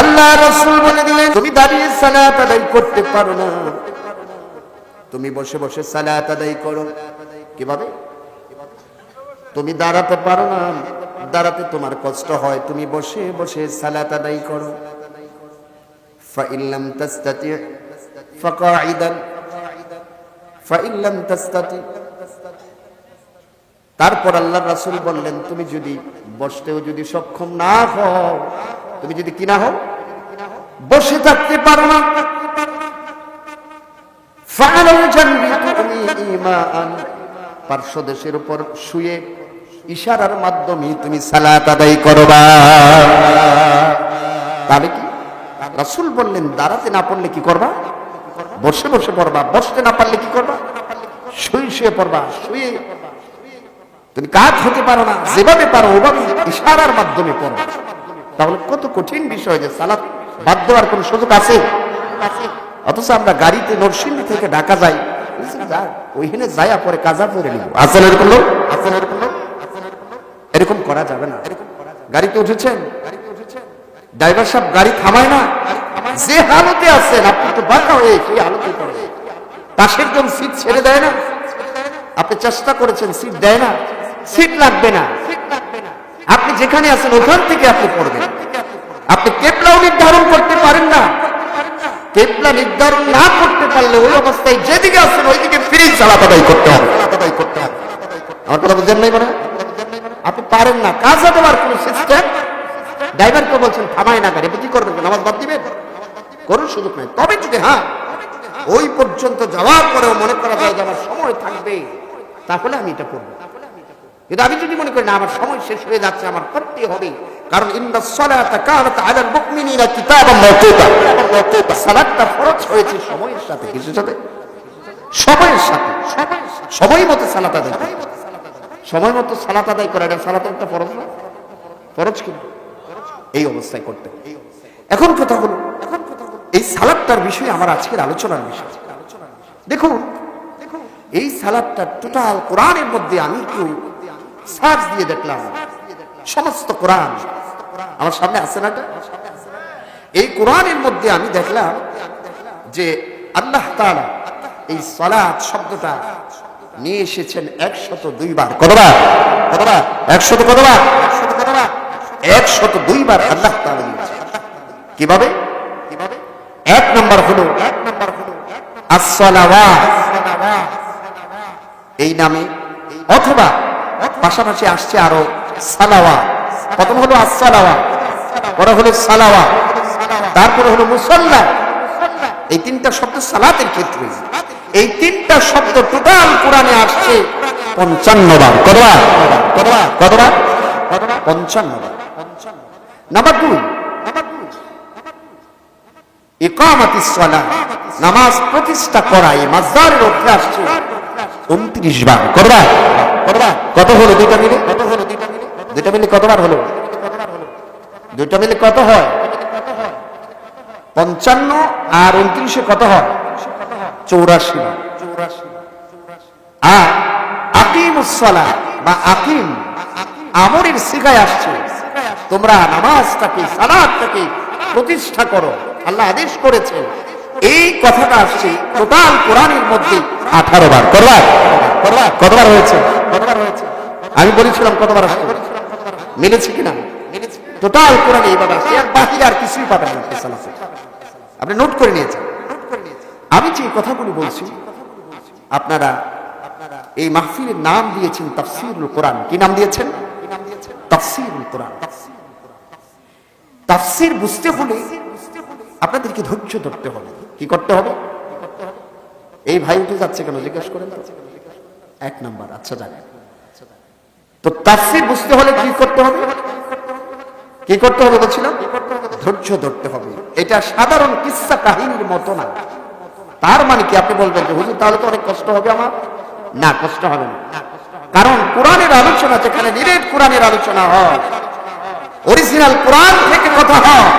আল্লাহ রসুল বলে দিলেন, তুমি দাঁড়িয়ে সালাত আদায় করতে পারো না। তুমি বসে বসে সালাত আদায় করো। কীভাবে? তুমি দাঁড়াতে পারো না। দাঁড়াতে তোমার কষ্ট হয়। তুমি বসে বসে সালাত আদায় করো। ফাইল্লাম তাস্তাতি ফাকাইদান ফাইল্লাম তাস্তাতি। তারপর আল্লাহ রাসূল বললেন, তুমি যদি বসতেও যদি সক্ষম না হও তুমি যদি কি না হও, বসে থাকতে পারো না। পার্শ্ব দেশের উপর শুয়ে ইশারার মাধ্যমে তুমি সালাত আদায় করবা। তাহলে কি? রাসূল বললেন, দাঁড়াতে না পারলে কি করবা? বসে বসে পড়বা, বসতে না পারলে কি করবা? শুয়ে শুয়ে পড়বা, শুয়ে। তুমি কাজ হতে পারো না, যেভাবে পারো ওভাবে ইশারার মাধ্যমে পড়ো তাহলে কত কঠিন বিষয় যে সালাত বাদ দেওয়ার কোনো সুযোগ আছে? অথচ আমরা গাড়িতে নরসিংদী থেকে ঢাকা যাই ওইখানে যাইয়া পরে কাজা করে নিব। আসলে এরকম লোক? আসলে এরকম লোক? এরকম করা যাবে না। গাড়িতে উঠেছেন? ড্রাইভার সাহেব গাড়ি থামায় না? যে হালতে আছেন আপনি তো বাঁকা হয়ে সেই হালতে পড়ে পাশের জন সিট ছেড়ে দেয় না? আপনি চেষ্টা করেছেন সিট দেয় না? সিট লাগবে না। যেখানে আছেন, ওখান থেকে আপনি পড়বেন। আপনি কেপলাও নির্ধারণ করতে পারেন না। কেপলা নির্ধারণ না করতে পারলে ওই অবস্থায় যেদিকে আছেন, ওইদিকে ফিরে চালাত করতে হবে। আমার কথা নাই মানে? আপনি পারেন না। কাজা কোন সিস্টেম ড্রাইভারকে বলছেন, থামায় না গাড়ি কি করবেন? নামাজ বাদ দিবেন? করুন, সুযোগ নাই। তবে যদি হ্যাঁ ওই পর্যন্ত যাওয়ার পরেও মনে করা যায় যে আমার সময় থাকবে, তাহলে আমি এটা করব। কিন্তু আমি যদি মনে করি, না, আমার সময় শেষ হয়ে যাচ্ছে, আমার করতে হবে। কারণ সলাতা কানাত আলাল মুমিনিনা কিতাবান মাওকুতা সালাতটা ফরজ হয়েছে সময়ের সাথে। কিসের সাথে? সময়ের সাথে। সময় মতো সালাত আদায় সময় মতো সালাত আদায় করা, এটা সালাত একটা ফরজ না? ফরজ কি এই অবস্থায় করতে। এখন কথা হলো, এই সালাদটার বিষয়ে আমার আজকের আলোচনার বিষয়। দেখুন, এই সালাদটা টোটাল কোরআনের মধ্যে আমি একটু সার্চ দিয়ে দেখলাম। সমস্ত কোরআন। আমার সামনে আছে না এই কোরআনের মধ্যে আমি দেখলাম যে আল্লাহ তাআলা এই সালাত শব্দটা নিয়ে এসেছেন একশত দুইবার। কতবার? কতবার? একশত কতবার? একশত কতবার একশত দুইবার আল্লাহ তাআলা নিয়েছেন কীভাবে? কীভাবে এক নম্বর হলো এক নম্বর হলো আসসালাওয়াত। এই নামে অথবা পাশাপাশি আসছে আরও সালাওয়া প্রথম হলো আসসালাওয়া পরে হলো সালাওয়া তারপরে হলো মুসল্লা এই তিনটা শব্দ সালাতের ক্ষেত্রে। এই তিনটা শব্দ টোটাল কোরআনে আসছে পঞ্চান্ন বার। কতবার? কতবার? কতবার? পঞ্চান্ন বার। নাম্বার সালাহ নামাজ প্রতিষ্ঠা করা এই মাজদারের অর্থে আসছে। উনত্রিশ বার। কতবার? কতবার? কত হলো? দুইটা মিলে? কত হলো দুইটা মিলে দুইটা মিলে কতবার হলো? দুইটা মিলে কত হয়? পঞ্চান্ন আর উনত্রিশে কত হয়? চৌরাশি। আর আকিম বা আকিম আমরের শিখায় আসছে। তোমরা নামাজটাকে, সালাদটাকে প্রতিষ্ঠা করো। আল্লাহ আদেশ করেছেন। এই কথাটা আসছে টোটাল কোরআনের মধ্যে আঠারো বার। কতবার? কতবার? হয়েছে? কতবার হয়েছে? আমি বলেছিলাম কতবার আসছে। মিলেছে কিনা? টোটাল কোরআনে এইভাবে আসছে। আর বাকি আর কিছুই পাবেন আপনি নোট করে নিয়েছেন। আমি যে কথাগুলি বলছি, আপনারা এই মাহফিলের নাম দিয়েছেন তাফসিরুল কোরআন। কি নাম দিয়েছেন? তাফসিরুল কোরআন। তাফসির বুঝতে হলে আপনাদেরকে ধৈর্য ধরতে হবে। কি করতে হবে? এই ভাই উঠে যাচ্ছে কেন? জিজ্ঞেস করেন? এক নাম্বার আচ্ছা জানে তো তাফসির বুঝতে হলে কি করতে হবে? কি করতে হবে বলছিলাম? ধৈর্য ধরতে হবে। এটা সাধারণ কিস্সা কাহিনীর মতো না। তার মানে কি? আপনি বলবেন যে, হুজুর, তাহলে তো অনেক কষ্ট হবে আমার? না, কষ্ট হবে না। কারণ কোরআনের আলোচনা যেখানে নিরেট কোরআনের আলোচনা হয় অরিজিনাল কোরআন থেকে কথা হয়।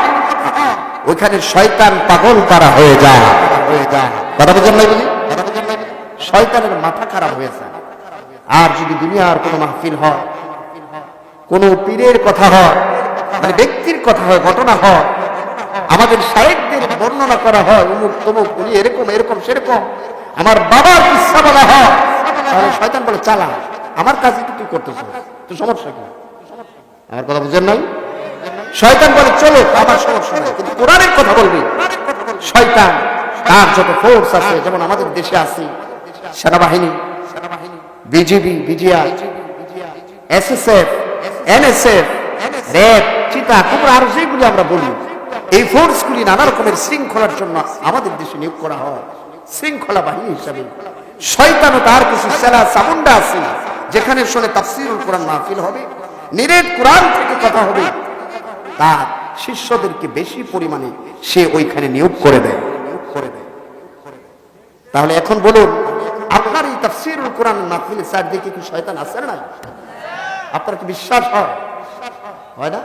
ওইখানে শয়তান পাগল পারা হয়ে যায়। হয়ে কথা বুঝেন নাই বুঝি? শয়তানের মাথা খারাপ হয়ে যায়। আর যদি দুনিয়ার কোনো মাহফিল হয়, কোন পীরের কথা হয় মানে ব্যক্তির কথা হয়, ঘটনা হয়, আমাদের শায়েকদের বর্ণনা করা হয় অমুক তমুক, উনি এরকম এরকম, সেরকম, আমার বাবার ইচ্ছা বলা হয়, তাহলে শয়তান বলে, চালা, আমার কাজই তো তুই করতেছ তো সমস্যা কি? আমার কথা বুঝেন নাই? শয়তান বলে, চলো, আমার সমস্যা নাই। কিন্তু কোরআনের কথা বলবি, শয়তান, তার যত ফোর্স আছে, যেমন আমাদের দেশে আছে, সেনাবাহিনী, BGB, BGR, SSF, NSF, RAB, চিতা কুকুর আর যেগুলি আমরা বলি, এই ফোর্সগুলি নানা রকমের শৃঙ্খলার জন্য আমাদের দেশে নিয়োগ করা হয়। শৃঙ্খলা বাহিনী হিসাবে। শয়তানও তার কিছু সেলা সামুন্ডা আছে, যেখানে শুনে তাফসিরুল কোরআন মাহফিল হবে, নিরেট কোরআন থেকে কথা হবে তার শিষ্যদেরকে বেশি পরিমাণে সে ওইখানে নিয়োগ করে দেয়। করে দেয় তাহলে এখন বলুন, আপনার এই তাফসিরুল কোরআন মাহফিলে চারদিকে কি শয়তান আছে না আপনার কি বিশ্বাস হয়? হয় না?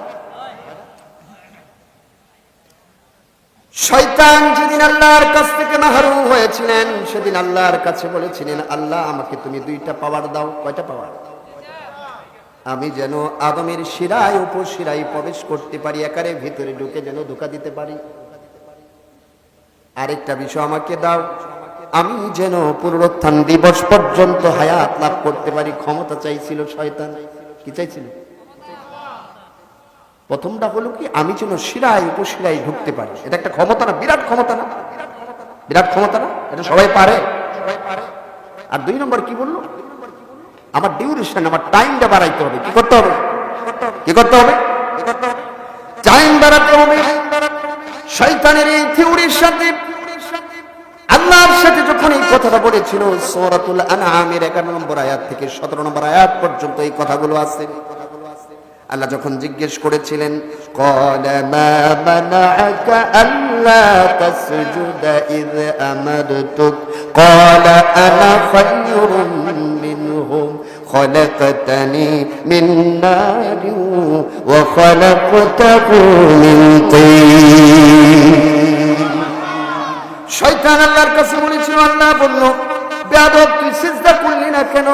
শয়তান যেদিন আল্লাহর কাছ থেকে মাহরুম হয়েছিলেন, সেদিন আল্লাহর কাছে বলেছিলেন, আল্লাহ আমাকে তুমি দুইটা পাওয়ার দাও। কয়টা পাওয়ার আমি যেন আদমের শিরায় উপশিরায় প্রবেশ করতে পারি, একারে ভিতরে ঢুকে যেন ধোকা দিতে পারি। আরেকটা বিষয় আমাকে দাও। আমি যেন পুনরুত্থান দিবস পর্যন্ত হায়াত লাভ করতে পারি, ক্ষমতা চাইছিল শয়তান। কি চাইছিল? প্রথমটা হলো কি, আমি যেন শিরায় উপশিরায় ঢুকতে পারি। এটা একটা ক্ষমতা না, বিরাট ক্ষমতা না? বিরাট ক্ষমতা না? এটা সবাই পারে? আর দুই নম্বর কি বলল? আমার ডিউরেশন আমার টাইমটা বাড়াইতে হবে। কি করতে হবে? কি করতে হবে? টাইম বাড়াতে হবে। শয়তানের এই থিওরির সাথে, আল্লাহর সাথে যখন এই কথাটা বলেছিল, সূরাতুল আনআমের 11 নম্বর আয়াত থেকে 17 নম্বর আয়াত পর্যন্ত এই কথাগুলো আছে। আল্লাহ যখন জিজ্ঞেস করেছিলেন, ক্বালা মা মানাআকা خلقتني من نار وخلقته من طين শয়তান আল্লাহর কাছে বলেছিল আল্লাহ বলল বেয়াদব তুই সেজদা করলি না কেন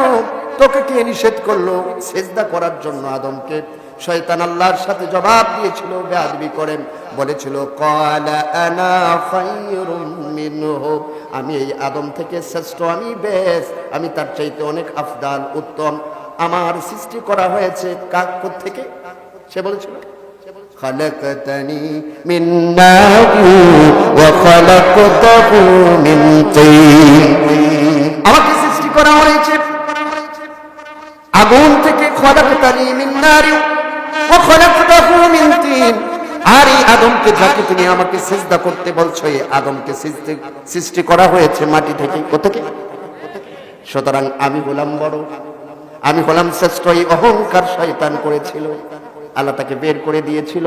তোকে কে নিষেধ করলো সেজদা করার জন্য আদমকে শয়তান আল্লাহর সাথে জবাব দিয়েছিল বেয়াদবি করেন বলেছিল ক্বালা আনা খায়রুম মিনহু আমি এই আদম থেকে শ্রেষ্ঠ আমি বেশ আমি তার চাইতে অনেক আফদাল উত্তম আমার সৃষ্টি করা হয়েছে কাক থেকে সে বলেছিল خلقتني من نار وخلقته من طين আমাকে সৃষ্টি করা হয়েছে আগুন থেকে খলাকতানি মিন নারি আর এই আদমকে যাকে তুমি আমাকে সিজদা করতে বলছো আদমকে সৃষ্টি করা হয়েছে মাটি থেকে কোথেকে? সুতরাং আমি হলাম বড়। আমি হলাম শ্রেষ্ঠ। এই অহংকার শয়তান করেছিল। আল্লাহ তাকে বের করে দিয়েছিল।